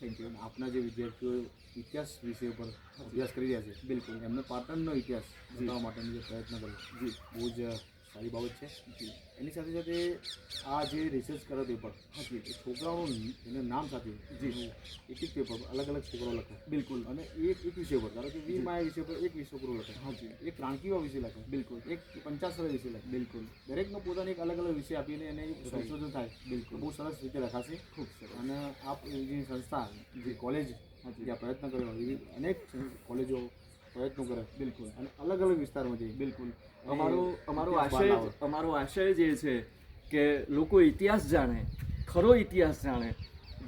Thank you આપના જે વિદ્યાર્થીઓ ઇતિહાસ વિષય પર અભ્યાસ કરી રહ્યા છે બિલકુલ. એમને પાટણનો ઇતિહાસ જોવા માટેનો જે પ્રયત્ન કર્યો. જી. બહુ જ સારી બાબત છે. એની સાથે સાથે આ જે રિસર્ચ કરો પેપર હાજી એ છોકરાઓનું એના નામ સાથે જી એક એક પેપર અલગ અલગ છોકરાઓ લખે. બિલકુલ. અને એક એક વિષય પર ધારો કે વી માયા વિષય પર એક વિષય છોકરો લખે. હાજી એક ક્રાંતિઓ વિશે લખે. બિલકુલ. એક પંચાસર વિશે લખે. બિલકુલ. દરેકનો પોતાનો એક અલગ અલગ વિષય આપીને એને સંશોધન થાય. બિલકુલ. બહુ સરસ રીતે લખાશે ખૂબ સરસ. અને આપ જે સંસ્થા જે કોલેજ જે. આ પ્રયત્ન કર્યો એવી અનેક કોલેજો પ્રયત્નો કરે. બિલકુલ. અને અલગ અલગ વિસ્તારમાંથી બિલકુલ. અમારો અમારો આશય અમારો આશય જે છે કે લોકો ઇતિહાસ જાણે ખરો ઇતિહાસ જાણે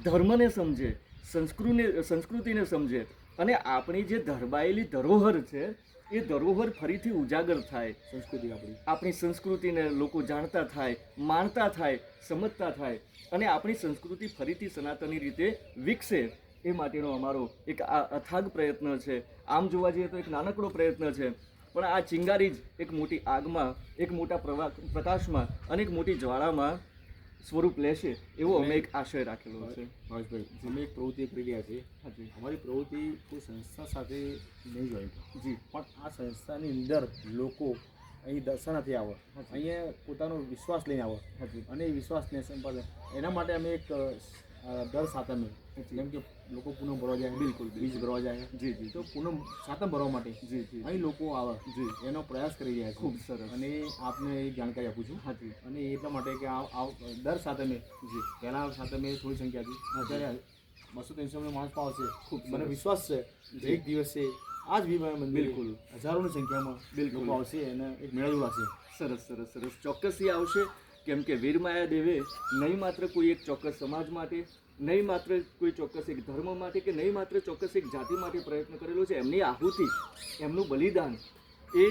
ધર્મને સમજે સંસ્કૃતિને સંસ્કૃતિને સમજે અને આપણી જે ધરબાયેલી ધરોહર છે એ ધરોહર ફરીથી ઉજાગર થાય. સંસ્કૃતિ આપણી. આપણી સંસ્કૃતિને લોકો જાણતા થાય માણતા થાય સમજતા થાય અને આપણી સંસ્કૃતિ ફરીથી સનાતની રીતે વિકસે. એ માટેનો અમારો એક આ અથાગ પ્રયત્ન છે. આમ જોવા જઈએ તો એક નાનકડો પ્રયત્ન છે. પણ આ ચિંગારી જ એક મોટી આગમાં એક મોટા પ્રવા પ્રકાશમાં અને એક મોટી જ્વાળામાં સ્વરૂપ લેશે એવો અમે એક આશય રાખેલો છે. ભાવેશભાઈ અમે એક પ્રવૃત્તિ કરી રહ્યા છીએ હાજી. અમારી પ્રવૃત્તિ કોઈ સંસ્થા સાથે નહીં જોઈ. જી. પણ આ સંસ્થાની અંદર લોકો અહીં દર્શનાથી આવે. અહીંયા પોતાનો વિશ્વાસ લઈને આવે. હાજી. અને એ વિશ્વાસને સંપાદન. એના માટે અમે એક દર સાતમે. જેમ કે લોકો પૂનમ ભરવા જાય બિલકુલ બીજ ભરવા જાય. જી જી તો પૂનમ સાતમ ભરવા માટે જી જી અહીં લોકો આવે. જી. એનો પ્રયાસ કરી રહ્યા છે. ખૂબ સરસ. અને આપને એ જાણકારી આપું છું. હાજી અને એટલા માટે કે આ દર સાતમે જી. પહેલા સાતમે થોડી સંખ્યા હતી. અત્યારે બસો ત્રણસો માણસ પાવશે ખૂબ મને વિશ્વાસ છે એક દિવસે આ જ ભીમા મંદિર બિલકુલ. હજારોની સંખ્યામાં બિલકુલ. લોકો આવશે અને એક મેળો આવશે સરસ સરસ સરસ. ચોક્કસથી આવશે. કેમ કે વીરમાયા દેવે નહીં માત્ર કોઈ એક ચોક્કસ સમાજ માટે, નહીં માત્ર કોઈ ચોક્કસ એક ધર્મ માટે કે નહીં માત્ર ચોક્કસ એક જાતિ માટે પ્રયત્ન કરેલો છે, એમની આહુતિ, એમનું બલિદાન એ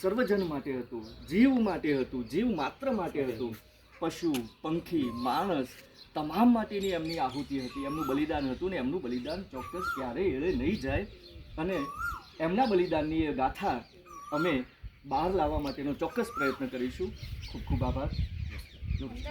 સર્વજન માટે હતું, જીવ માટે હતું, જીવ માત્ર માટે હતું. પશુ, પંખી, માણસ તમામ માટેની એમની આહુતિ હતી, એમનું બલિદાન હતું ને એમનું બલિદાન ચોક્કસ ક્યારેય એળે નહીં જાય. અને એમના બલિદાનની એ ગાથા અમે બહાર લાવવા માટેનો ચોક્કસ પ્રયત્ન કરીશું. ખૂબ ખૂબ આભાર. 여기.